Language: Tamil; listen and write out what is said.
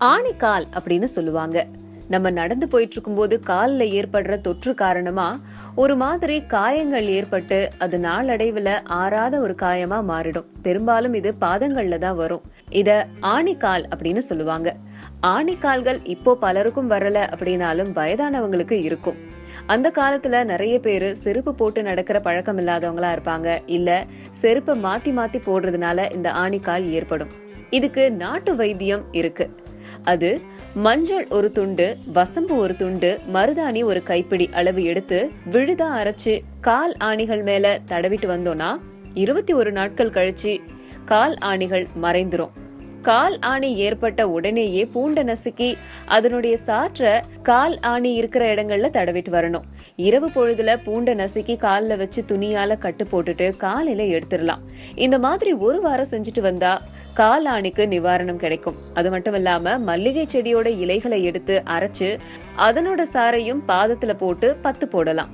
ஆணிக்கால் அப்படின்னு சொல்லுவாங்க. நம்ம நடந்து போயிட்டு இருக்கும்போது காலில் ஏற்படுற தொற்று காரணமா ஒரு மாதிரி காயங்கள் ஏற்பட்டு அது நாளடைவில் ஆறாத ஒரு காயமா மாறிடும். பெரும்பாலும் இது பாதங்கள்ல தான் வரும். இத ஆணிக்கால் அப்படின்னு சொல்லுவாங்க. ஆணிக்கால்கள் இப்போ பலருக்கும் வரல அப்படின்னாலும் வயதானவங்களுக்கு இருக்கும். அந்த காலத்துல நிறைய பேர் செருப்பு போட்டு நடக்கிற பழக்கம் இல்லாதவங்களா இருப்பாங்க. இல்ல செருப்பை மாத்தி மாத்தி போடுறதுனால இந்த ஆணிக்கால் ஏற்படும். இதுக்கு நாட்டு வைத்தியம் இருக்கு. அது மஞ்சள் ஒரு துண்டு வசம்பு ஒரு துண்டு மருதாணி ஒரு கைப்பிடி அளவு எடுத்து விழுதா அரைச்சு கால் ஆணிகள் மேல தடவிட்டு வந்தோம்னா இருபத்தி ஒரு நாட்கள் கழிச்சு கால் ஆணிகள் மறைந்துரும். கால் ஆணி ஏற்பட்ட உடனேயே பூண்டை நசுக்கி அதனுடைய சாற்றை கால் ஆணி இருக்கிற இடங்கள்ல தடவிட்டு வரணும். இரவு பொழுதுல பூண்டை நசுக்கி காலில் வச்சு துணியால கட்டு போட்டுட்டு காலையில எடுத்துடலாம். இந்த மாதிரி ஒரு வாரம் செஞ்சுட்டு வந்தா காலாணிக்கு நிவாரணம் கிடைக்கும். அது மட்டும் இல்லாம மல்லிகை செடியோட இலைகளை எடுத்து அரைச்சு அதனோட சாரையும் பாதத்துல போட்டு பத்து போடலாம்.